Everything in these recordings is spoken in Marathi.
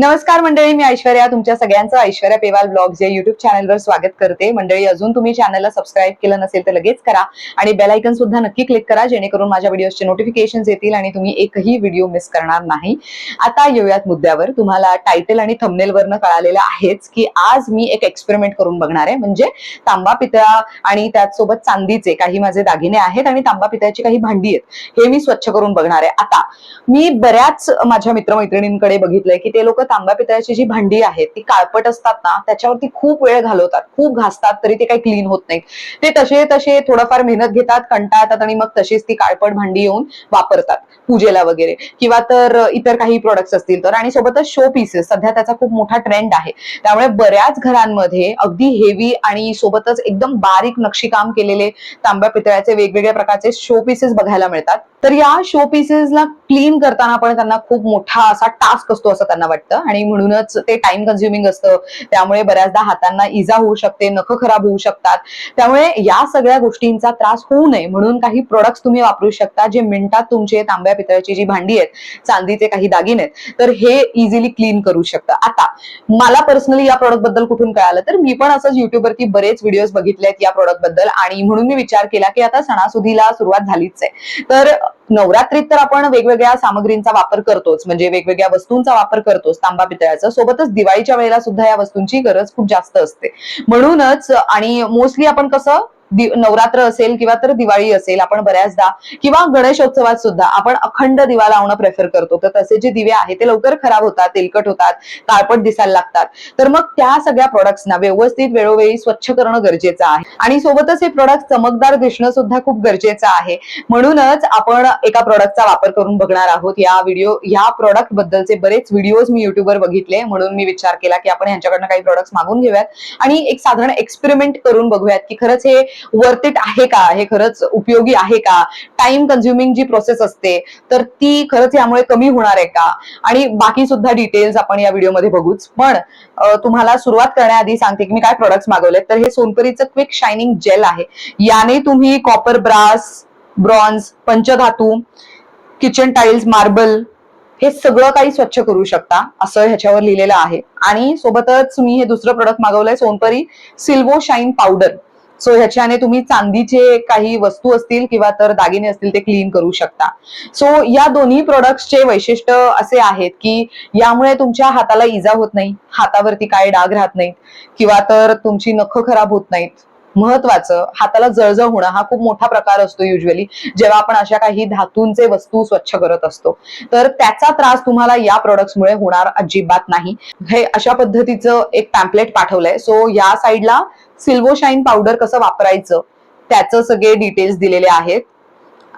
नमस्कार मंडळी मी ऐश्वर्या तुमच्या सगळ्यांचं ऐश्वर्या पेवाल ब्लॉग्स या युट्यूब चॅनलवर स्वागत करते. मंडळी अजून तुम्ही चॅनलला सबस्क्राईब केलं नसेल तर लगेच करा आणि बेल आयकन सुद्धा नक्की क्लिक करा जेणेकरून माझ्या व्हिडिओचे नोटिफिकेशन येतील आणि तुम्ही एकही व्हिडिओ मिस करणार नाही. आता येऊयात मुद्द्यावर. तुम्हाला टायटल आणि थंबनेल वरनं कळालेलं आहेच की आज मी एक एक्सपेरिमेंट करून बघणार आहे. म्हणजे तांबा पितळा आणि त्याचसोबत चांदीचे काही माझे दागिने आहेत आणि तांबा पितळ्याची काही भांडी आहेत. हे मी स्वच्छ करून बघणार आहे. आता मी बऱ्याच माझ्या मित्रमैत्रिणींकडे बघितलंय की ते लोक तांब्या पितळाची जी भांडी आहेत ती काळपट असतात ना त्याच्यावरती खूप वेळ घालवतात खूप घासतात तरी ते काही क्लीन होत नाहीत. ते तसे तसे थोडंफार मेहनत घेतात कंटाळतात आणि मग तशीच ती काळपट भांडी येऊन वापरतात पूजेला वगैरे. किंवा तर इतर काही प्रोडक्ट्स असतील तर. आणि सोबतच शो पीसेस सध्या त्याचा खूप मोठा ट्रेंड आहे. त्यामुळे बऱ्याच घरांमध्ये अगदी हेवी आणि सोबतच एकदम बारीक नक्षीकाम केलेले तांब्या पितळ्याचे वेगवेगळ्या प्रकारचे शो पीसेस बघायला मिळतात. तर या शो पीसेसला क्लीन करताना पण त्यांना खूप मोठा असा टास्क असतो असं त्यांना वाटतं. आणि म्हणूनच ते टाइम कन्झ्युमिंग असतं. त्यामुळे बऱ्याचदा हातांना इजा होऊ शकते नख खराब होऊ शकतात. त्यामुळे या सगळ्या गोष्टींचा त्रास होऊ नये म्हणून काही प्रोडक्ट्स तुम्ही वापरू शकता जे मिनिटात तुमचे तांब्या पितळ्याची जी भांडी आहेत चांदीचे काही दागिने आहेत तर हे इझिली क्लीन करू शकता. आता मला पर्सनली या प्रोडक्टबद्दल कुठून कळालं? तर मी पण असंच युट्यूबवरती बरेच व्हिडिओज बघितले आहेत या प्रोडक्टबद्दल आणि म्हणून मी विचार केला की आता सणासुदीला सुरुवात झालीच आहे. तर नवरात्रीत तर आपण वेगवेगळ्या सामग्रींचा वापर करतोच म्हणजे वेगवेगळ्या वस्तूंचा वापर करतोच तांबा पितळ्याचा. सोबतच दिवाळीच्या वेळेला सुद्धा या वस्तूंची गरज खूप जास्त असते. म्हणूनच आणि मोस्टली आपण कसं नवरात्र असेल किंवा तर दिवाळी असेल आपण बऱ्याचदा किंवा गणेशोत्सवात सुद्धा आपण अखंड दिवा लावणं प्रेफर करतो. तर तसे जे दिवे आहेत ते लवकर खराब होतात तेलकट होतात काळपट दिसायला लागतात. तर मग त्या सगळ्या प्रोडक्ट्सना व्यवस्थित वेळोवेळी स्वच्छ करणं गरजेचं आहे. आणि सोबतच हे प्रोडक्ट चमकदार दिसणं सुद्धा खूप गरजेचं आहे. म्हणूनच आपण एका प्रोडक्टचा वापर करून बघणार आहोत. या व्हिडिओ या प्रोडक्ट बद्दलचे बरेच व्हिडिओज मी युट्यूबवर बघितले. म्हणून मी विचार केला की आपण यांच्याकडनं काही प्रोडक्ट्स मागून घेऊयात. आणि एक साधारण एक्सपेरिमेंट करून बघूयात की खरंच हे वर्थ इट आहे का? हे खरंच उपयोगी आहे का? टाइम कन्झ्युमिंग जी प्रोसेस असते तर ती खरंच यामुळे कमी होणार आहे का? आणि बाकी सुद्धा डिटेल्स आपण या व्हिडिओमध्ये बघूच. पण तुम्हाला सुरुवात करण्याआधी सांगते की मी काय प्रोडक्ट्स मागवलेत. तर हे सोनपरीचं क्विक शायनिंग जेल आहे. याने तुम्ही कॉपर ब्रास ब्रॉन्झ पंचधातू किचन टाइल्स मार्बल हे सगळं काही स्वच्छ करू शकता असं ह्याच्यावर लिहिलेलं आहे. आणि सोबतच मी हे दुसरं product मागवलंय Sonpari Silvo shine powder so ह्याच्याने तुम्ही चांदीचे काही वस्तू असतील किंवा तर दागिने असतील ते क्लीन करू शकता. सो या दोन्ही प्रोडक्ट्सचे वैशिष्ट्य असे आहेत की यामुळे तुमच्या हाताला इजा होत नाही हातावरती काय डाग राहत नाहीत किंवा तर तुमची नख खराब होत नाहीत. महत्वाचं. हाताला जळजळ होणं हा खूप मोठा प्रकार असतो युजली जेव्हा आपण अशा काही धातूंचे वस्तू स्वच्छ करत असतो. तर त्याचा त्रास तुम्हाला या प्रोडक्ट्समुळे होणार अजिबात नाही. हे अशा पद्धतीचं एक पॅम्पलेट पाठवलंय. सो या साईडला सिल्वोशाईन पावडर कसं वापरायचं? त्याचं सगळे डिटेल्स दिलेले आहेत.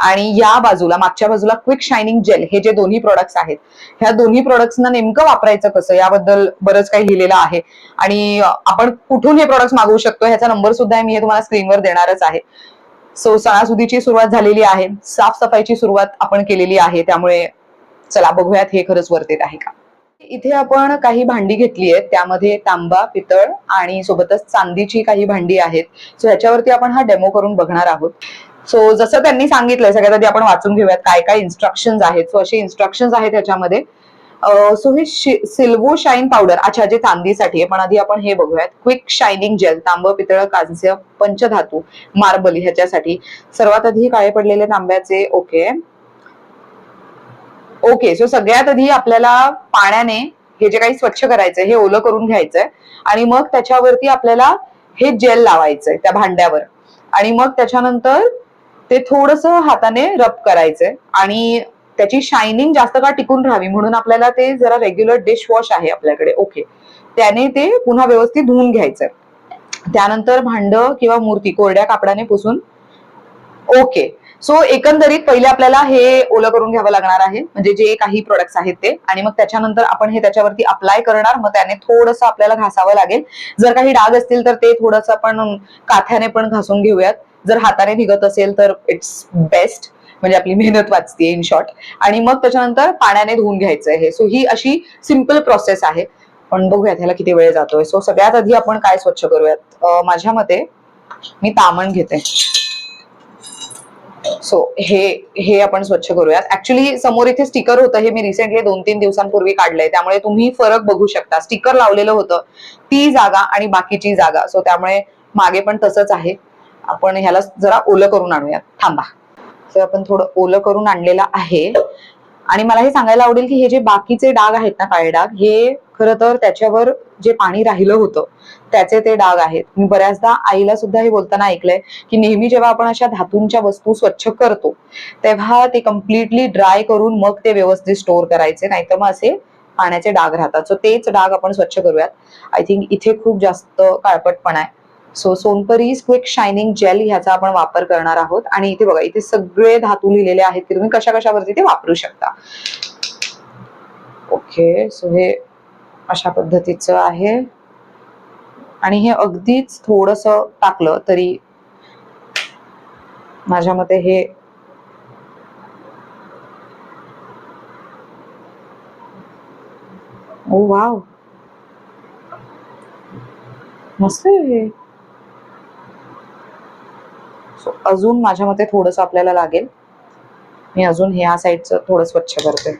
आणि या बाजूला मागच्या बाजूला क्विक शायनिंग जेल हे जे दोन्ही प्रोडक्ट्स आहेत ह्या दोन्ही प्रोडक्ट्सना नेमकं वापरायचं कसं? याबद्दल बरंच काही लिहिलेलं आहे. आणि आपण कुठून हे प्रोडक्ट्स मागवू शकतो? ह्याचा नंबर सुद्धा मी हे तुम्हाला स्क्रीनवर देणारच आहे. सो सणासुदीची सुरुवात झालेली आहे. साफसफाईची सुरुवात आपण केलेली आहे. त्यामुळे चला बघूयात हे खरंच वर्तेत आहे का? इथे आपण काही भांडी घेतली आहेत. त्यामध्ये तांबा पितळ आणि सोबतच चांदीची काही भांडी आहेत. सो ह्याच्यावरती आपण हा डेमो करून बघणार आहोत. सो जसं त्यांनी सांगितलंय सगळ्यात आधी आपण वाचून घेऊयात काय काय इन्स्ट्रक्शन्स आहेत. सो असे इन्स्ट्रक्शन्स आहेत त्याच्यामध्ये सो हे सिल्वो शाईन पावडर अच्छा जे चांदीसाठी आहे पण आधी आपण हे बघूयात. क्विक शायनिंग जेल तांब पितळ कांस्य पंचधातू मार्बल ह्याच्यासाठी. सर्वात आधी काळे पडलेले तांब्याचे ओके ओके सो सगळ्यात आधी आपल्याला पाण्याने हे जे काही स्वच्छ करायचंय हे ओलं करून घ्यायचंय. आणि मग त्याच्यावरती आपल्याला हे जेल लावायचंय त्या भांड्यावर. आणि मग त्याच्यानंतर ते थोडस हाताने रब करायचंय आणि त्याची शायनिंग जास्त काळ टिकून राहावी म्हणून आपल्याला ते जरा रेग्युलर डिश वॉश आहे आपल्याकडे. ओके त्याने ते पुन्हा व्यवस्थित धुवून घ्यायचंय. त्यानंतर भांड किंवा मूर्ती कोरड्या कापडाने पुसून. ओके सो एकंदरीत पहिले आपल्याला हे ओलं करून घ्यावं लागणार आहे. म्हणजे जे काही प्रोडक्ट्स आहेत ते. आणि मग त्याच्यानंतर आपण हे त्याच्यावरती अप्लाय करणार. मग त्याने थोडंसं आपल्याला घासावं लागेल. जर काही डाग असतील तर ते थोडंसं आपण काथ्याने पण घासून घेऊयात. जर हाताने निघत असेल तर इट्स बेस्ट म्हणजे आपली मेहनत वाचते इन शॉर्ट आणि मग त्याच्यानंतर पाण्याने धुवून घ्यायचं आहे सो ही अशी सिंपल प्रोसेस आहे. पण बघूयात ह्याला किती वेळ जातोय. सो सगळ्यात आधी आपण काय स्वच्छ करूयात? माझ्या मते मी तामण घेते. सो हे हे आपण स्वच्छ करूयात. ऍक्च्युली समोर इथे स्टिकर होतं. हे मी रिसेंटली दोन तीन दिवसांपूर्वी काढलंय. त्यामुळे तुम्ही फरक बघू शकता. स्टिकर लावलेलं होतं. ती जागा आणि बाकीची जागा. सो त्यामुळे मागे पण तसंच आहे. आपण ह्याला जरा ओलं करून आणूयात. थांबा. तर आपण थोडं ओलं करून आणलेलं आहे. आणि मला हे सांगायला आवडेल की हे जे बाकीचे डाग आहेत ना काळे डाग हे खरं तर त्याच्यावर जे पाणी राहिलं होतं त्याचे ते डाग आहेत. मी बऱ्याचदा आईला सुद्धा हे बोलताना ऐकलंय की नेहमी जेव्हा आपण अशा धातूंच्या वस्तू स्वच्छ करतो तेव्हा ते कम्प्लिटली ड्राय करून मग ते व्यवस्थित स्टोअर करायचे नाहीतर मग असे पाण्याचे डाग राहतात. सो तेच डाग आपण स्वच्छ करूयात. आय थिंक इथे खूप जास्त काळपटपणा आहे. So Sonpari quick shining gel ह्याचा आपण वापर करणार आहोत. आणि इथे बघा इथे सगळे धातू लिहिलेले आहेत की तुम्ही कशा कशावरती ते वापरू शकता. ओके सो हे अशा पद्धतीचं आहे. आणि हे अगदीच थोडस टाकलं तरी माझ्या मते हे oh, ओ वाव मस्त आहे हे So, अजून माझ्या मते थोडस आपल्याला लागेल. मी अजून ह्या साईडचं थोडं स्वच्छ करते.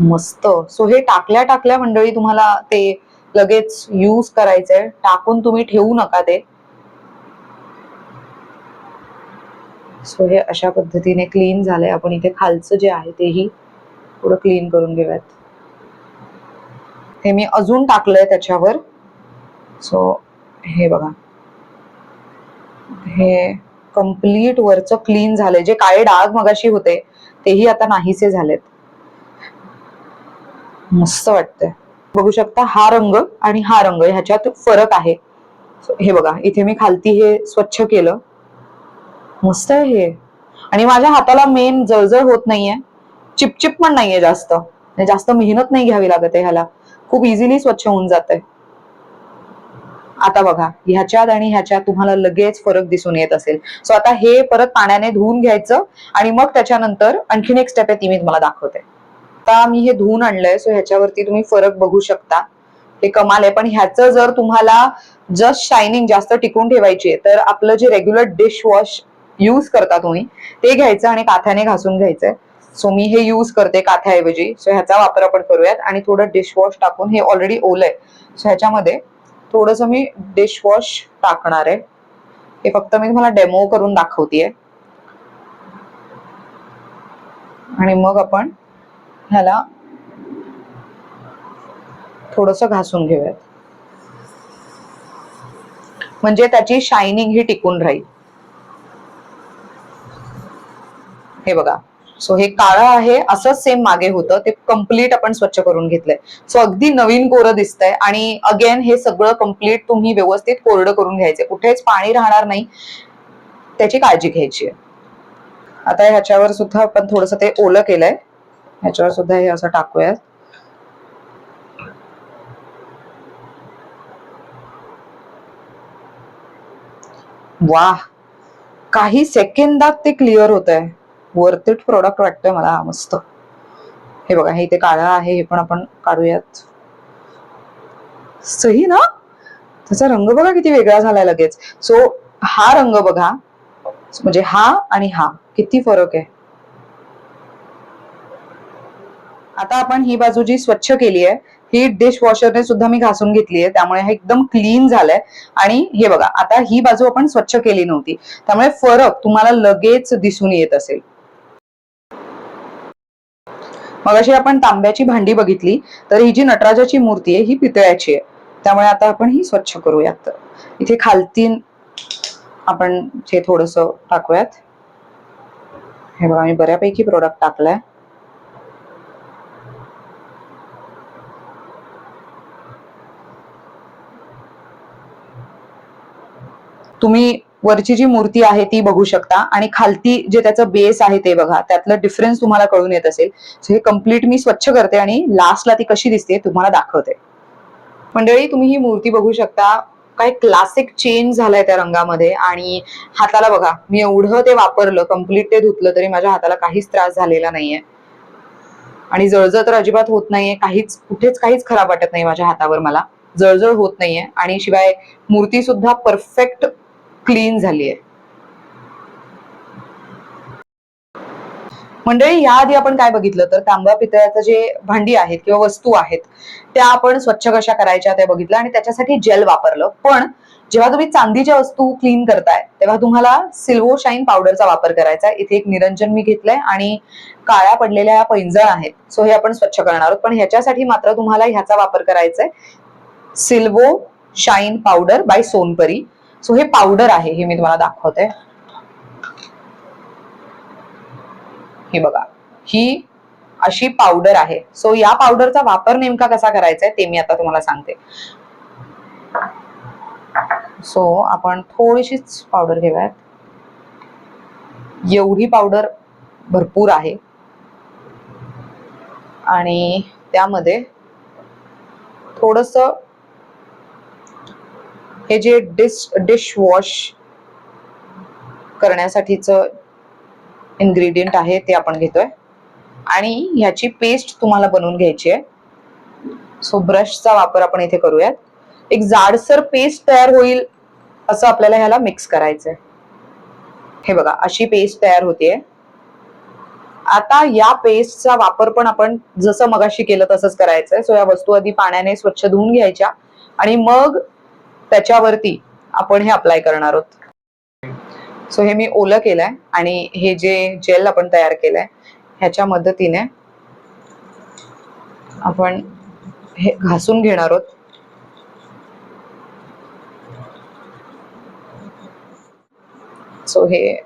मस्त. सो हे टाकल्या टाकल्या मंडळी तुम्हाला ते लगेच यूज करायचंय. टाकून तुम्ही ठेवू नका ते. सो हे अशा पद्धतीने क्लीन झालंय. आपण इथे खालचं जे आहे तेही थोडं क्लीन करून घेऊयात. हे मी अजून टाकलंय त्याच्यावर. सो हे बघा. हे कंप्लीट वरचं क्लीन झालंय. जे काळे डाग मगाशी होते तेही आता नाहीसे झालेत. मस्त वाटतंय. बघू शकता हा रंग आणि हा रंग ह्याच्यात फरक आहे. हे बघा इथे मी खालती हे स्वच्छ केलं. मस्त आहे हे. आणि माझ्या हाताला मेन जळजळ होत नाहीये. चिपचिप पण नाहीये जास्त. म्हणजे जास्त मेहनत नाही घ्यावी लागत आहे ह्याला. खूप इझिली स्वच्छ होऊन जाते आता बघा ह्याच्यात आणि ह्याच्यात तुम्हाला लगेच फरक दिसून येत असेल. सो आता हे परत पाण्याने धुवून घ्यायचं आणि मग त्याच्यानंतर आणखीन एक स्टेप आहे ती मी तुम्हाला दाखवते. आता मी हे धुवून आणलंय सो ह्याच्यावरती तुम्ही फरक बघू शकता. हे कमाल आहे पण ह्याचं जर तुम्हाला जस्ट शायनिंग जास्त टिकून ठेवायची आहे तर आपलं जे रेग्युलर डिश वॉश यूज करता तुम्ही ते घ्यायचं आणि काथ्याने घासून घ्यायचंय. सो मी हे यूज करते काथ्याऐवजी. सो ह्याचा वापर आपण करूयात. आणि थोडं डिशवॉश टाकून हे ऑलरेडी ओलंय. सो ह्याच्यामध्ये थोडस मी डिशवॉश टाकणार आहे. हे फक्त मी तुम्हाला डेमो करून दाखवतेय. आणि मग आपण ह्याला थोडस घासून घेऊयात. म्हणजे त्याची शायनिंग ही टिकून राहील. हे बघा. सो हे काळं आहे असंच सेम मागे होतं. ते कंप्लीट आपण स्वच्छ करून घेतलंय. सो अगदी नवीन कोरं दिसतंय आणि अगेन हे सगळं कंप्लीट तुम्ही व्यवस्थित कोरडं करून घ्यायचे कुठेच पाणी राहणार नाही. त्याची काळजी घ्यायची आहे. आता ह्याच्यावर सुद्धा आपण थोडस ते ओलं केलंय. ह्याच्यावर सुद्धा हे असं टाकूयात. वाह! काही सेकंदात ते क्लिअर होत आहे वर्थ इट प्रोडक्ट वाटतोय मला हा मस्त. हे बघा हे इथे काळं आहे हे पण आपण काढूयात. सही ना? त्याचा रंग बघा किती वेगळा झालाय लगेच. सो हा रंग बघा. म्हणजे हा आणि हा. किती फरक आहे. आता आपण ही बाजू जी स्वच्छ केली आहे ही डिश वॉशरने सुद्धा मी घासून घेतली आहे. त्यामुळे हे एकदम क्लीन झालंय. आणि हे बघा आता ही बाजू आपण स्वच्छ केली नव्हती. त्यामुळे फरक तुम्हाला लगेच दिसून येत असेल. मग अशी आपण तांब्याची भांडी बघितली तर ही जी नटराजाची मूर्ती आहे ही पितळ्याची आहे. त्यामुळे आता आपण ही स्वच्छ करूयात. इथे खालतीन आपण हे थोडस टाकूयात. हे बघा मी बऱ्यापैकी प्रोडक्ट टाकलाय. तुम्ही वरची जी मूर्ती आहे ती बघू शकता. आणि खालती जे त्याचं बेस आहे ते बघा. त्यातलं डिफरन्स तुम्हाला कळून येत असेल. हे कंप्लीट मी स्वच्छ करते आणि लास्टला ती कशी दिसते तुम्हाला दाखवते. मंडळी तुम्ही ही मूर्ती बघू शकता. काय क्लासिक चेंज झालाय त्या रंगामध्ये. आणि हाताला बघा मी एवढं ते वापरलं कंप्लीट ते धुतलं तरी माझ्या हाताला काहीच त्रास झालेला नाहीये. आणि जळजळ तर अजिबात होत नाहीये. काहीच कुठेच काहीच खराब वाटत नाही माझ्या हातावर मला. जळजळ होत नाहीये. आणि शिवाय मूर्ती सुद्धा परफेक्ट क्लीन झाली आहे. मंडळी याआधी आपण काय बघितलं तर तांबा पितळ्याचं जे भांडी आहेत किंवा वस्तू आहेत त्या आपण स्वच्छ कशा करायच्या त्या बघितलं आणि त्याच्यासाठी जेल वापरलं. पण जेव्हा तुम्ही चांदीच्या वस्तू क्लीन करताय तेव्हा तुम्हाला सिल्वो शाईन पावडरचा वापर करायचा आहे. इथे एक निरंजन मी घेतलंय आणि काळ्या पडलेल्या पैंजण आहेत. सो हे आपण स्वच्छ करणार आहोत. पण ह्याच्यासाठी मात्र तुम्हाला ह्याचा वापर करायचा आहे Silvo shine powder by Sonpari so हे पावडर आहे हे मी तुम्हाला दाखवते. हे बघा. ही अशी पावडर आहे. सो या पावडरचा वापर नेमका कसा करायचा आहे ते मी आता तुम्हाला सांगते. सो आपण थोडीशीच पावडर घेऊयात. एवढी पावडर भरपूर आहे. आणि त्यामध्ये थोडस हे जे डिश डिश वॉश करण्यासाठीच इन्ग्रेडियंट आहे ते आपण घेतोय. आणि ह्याची पेस्ट तुम्हाला बनवून घ्यायची आहे. सो ब्रशचा वापर आपण इथे करूयात. एक जाडसर पेस्ट तयार होईल असं आपल्याला ह्याला मिक्स करायचंय. हे बघा अशी पेस्ट तयार होतीये. आता या पेस्टचा वापर पण आपण जसं मगाशी केलं तसंच करायचंय. सो या वस्तू आधी पाण्याने स्वच्छ धुवून घ्यायच्या. आणि मग त्याच्यावरती आपण हे अप्लाय करणार आहोत. सो हे मी ओलं केलंय आणि हे जे जेल आपण तयार केलंय ह्याच्या मदतीने आपण हे घासून घेणार आहोत. सो हे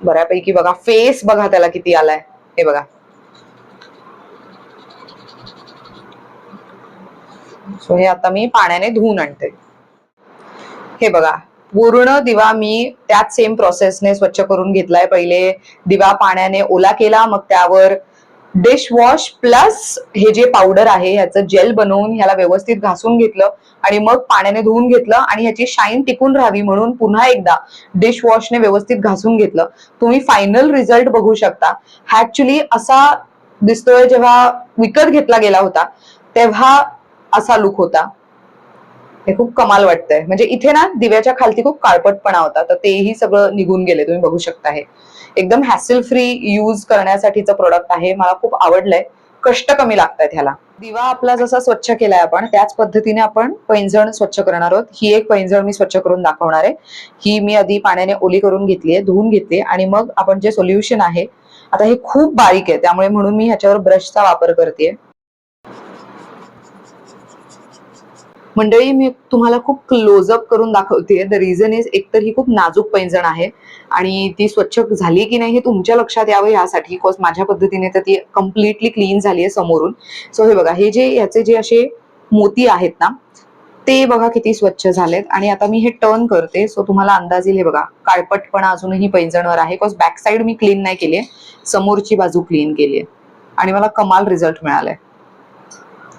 बऱ्यापैकी बघा फेस बघा त्याला किती आलाय. हे बघा. सो हे आता मी पाण्याने धुवून आणते. हे बघा पूर्ण दिवा मी त्याच सेम प्रोसेसने स्वच्छ करून घेतलाय. पहिले दिवा पाण्याने ओला केला मग त्यावर डिश वॉश प्लस हे जे पावडर आहे ह्याचं जेल बनवून ह्याला व्यवस्थित घासून घेतलं आणि मग पाण्याने धुवून घेतलं आणि ह्याची शाईन टिकून राहावी म्हणून पुन्हा एकदा डिश वॉशने व्यवस्थित घासून घेतलं. तुम्ही फायनल रिझल्ट बघू शकता. ऍक्च्युली असा दिसतोय जेव्हा विकत घेतला गेला होता तेव्हा असा लुक होता. हे खूप कमाल वाटतंय. म्हणजे इथे ना दिव्याच्या खालती खूप काळपटपणा होता तर तेही सगळं निघून गेले तुम्ही बघू शकता हे. एकदम हॅसल फ्री यूज करण्यासाठीचं प्रोडक्ट आहे मला खूप आवडलंय. कष्ट कमी लागतात ह्याला. दिवा आपला जसा स्वच्छ केलाय आपण त्याच पद्धतीने आपण पैंजण स्वच्छ करणार आहोत. ही एक पैंजण मी स्वच्छ करून दाखवणार आहे. ही मी आधी पाण्याने ओली करून घेतली आहे धुवून घेतली आणि मग आपण जे सोल्युशन आहे आता हे खूप बारीक आहे त्यामुळे म्हणून मी ह्याच्यावर ब्रशचा वापर करते मंडळी मी तुम्हाला खूप क्लोजअप करून दाखवते द रिझन इज एकतर ही खूप नाजूक पैंजण आहे आणि ती स्वच्छ झाली की नाही हे तुमच्या लक्षात यावं यासाठी बिकॉज माझ्या पद्धतीने तर ती कम्प्लिटली क्लीन झाली आहे समोरून. सो हे बघा हे जे ह्याचे जे असे मोती आहेत ना ते बघा किती स्वच्छ झालेत. आणि आता मी हे टर्न करते. सो तुम्हाला अंदाज येईल हे बघा काळपटपणा अजूनही पैंजणवर आहे. बिकॉज बॅक साईड मी क्लीन नाही केली समोरची बाजू क्लीन केली आहे आणि मला कमाल रिझल्ट मिळालाय.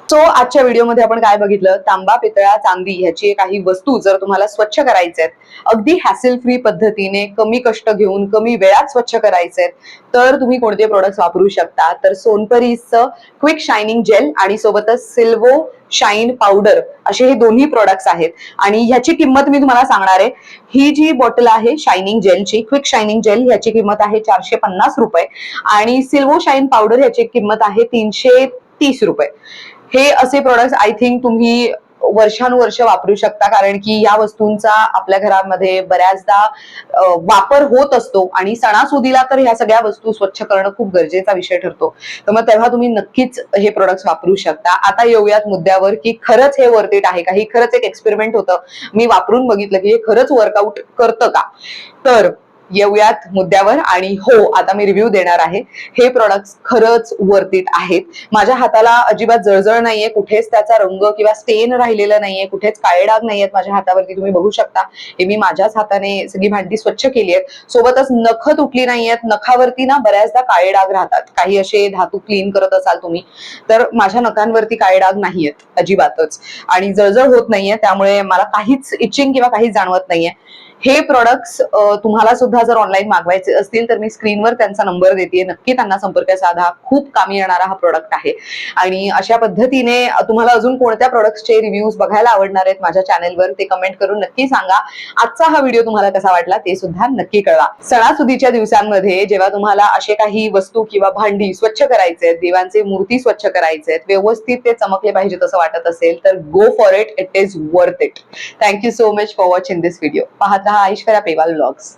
सो आजच्या व्हिडिओमध्ये आपण काय बघितलं? तांबा पितळा चांदी ह्याची काही वस्तू जर तुम्हाला स्वच्छ करायचे आहेत अगदी हॅसिल फ्री पद्धतीने कमी कष्ट घेऊन कमी वेळात स्वच्छ करायचे आहेत तर तुम्ही कोणते प्रोडक्ट वापरू शकता? तर सोनपरीचं क्विक शायनिंग जेल आणि सोबतच सिल्वो शाईन पावडर असे हे दोन्ही प्रोडक्ट्स आहेत. आणि ह्याची किंमत मी तुम्हाला सांगणार आहे. ही जी बॉटल आहे शायनिंग जेलची क्विक शायनिंग जेल ह्याची किंमत आहे चारशे पन्नास रुपये आणि सिल्वो शाईन पावडर ह्याची किंमत आहे तीनशे तीस रुपये. हे असे प्रोडक्ट आय थिंक तुम्ही वर्षानुवर्ष वापरू शकता. कारण की या वस्तूंचा आपल्या घरामध्ये बऱ्याचदा वापर होत असतो. आणि सणासुदीला तर ह्या सगळ्या वस्तू स्वच्छ करणं खूप गरजेचा विषय ठरतो. तर मग तेव्हा तुम्ही नक्कीच हे प्रोडक्ट्स वापरू शकता. आता येऊयात मुद्द्यावर की खरंच हे वर्थ इट आहे का? ही खरंच एक एक्सपेरिमेंट होतं. मी वापरून बघितलं की हे खरंच वर्कआउट करतं का? तर येऊयात मुद्द्यावर आणि हो आता मी रिव्ह्यू देणार आहे. हे प्रॉडक्ट खरंच वर्थ इट आहेत. माझ्या हाताला अजिबात जळजळ नाहीये कुठेच त्याचा रंग किंवा स्टेन राहिलेला नाहीये कुठेच काळे डाग नाहीयेत माझ्या हातावरती तुम्ही बघू शकता. हे मी माझ्याच हाताने सगळी भांडी स्वच्छ केली आहेत. सोबतच नख तुटली नाहीयेत. नखावरती ना बऱ्याचदा काळे डाग राहतात. काही असे धातू क्लीन करत असाल तुम्ही तर माझ्या नखांवरती काळे डाग नाहीयेत अजिबातच. आणि जळजळ होत नाहीये त्यामुळे मला काहीच इचिंग किंवा काहीच जाणवत नाहीये. हे प्रोडक्ट्स तुम्हाला सुद्धा जर ऑनलाईन मागवायचे असतील तर मी स्क्रीनवर त्यांचा नंबर देते नक्की त्यांना संपर्क साधा. खूप कामी येणारा हा प्रोडक्ट आहे. आणि अशा पद्धतीने तुम्हाला अजून कोणत्या प्रोडक्ट्सचे रिव्ह्यूज बघायला आवडणार आहेत माझ्या चॅनेलवर ते कमेंट करून नक्की सांगा. आजचा हा व्हिडिओ तुम्हाला कसा वाटला ते सुद्धा नक्की कळवा. सणासुदीच्या दिवसांमध्ये जेव्हा तुम्हाला असे काही वस्तू किंवा भांडी स्वच्छ करायचे आहेत देवांचे मूर्ती स्वच्छ करायचे आहेत व्यवस्थित ते चमकले पाहिजेत असं वाटत असेल तर go for it it is worth it thank you so much for watching this video पाहत रहा ऐश्वर्या पेवाल ब्लॉग्स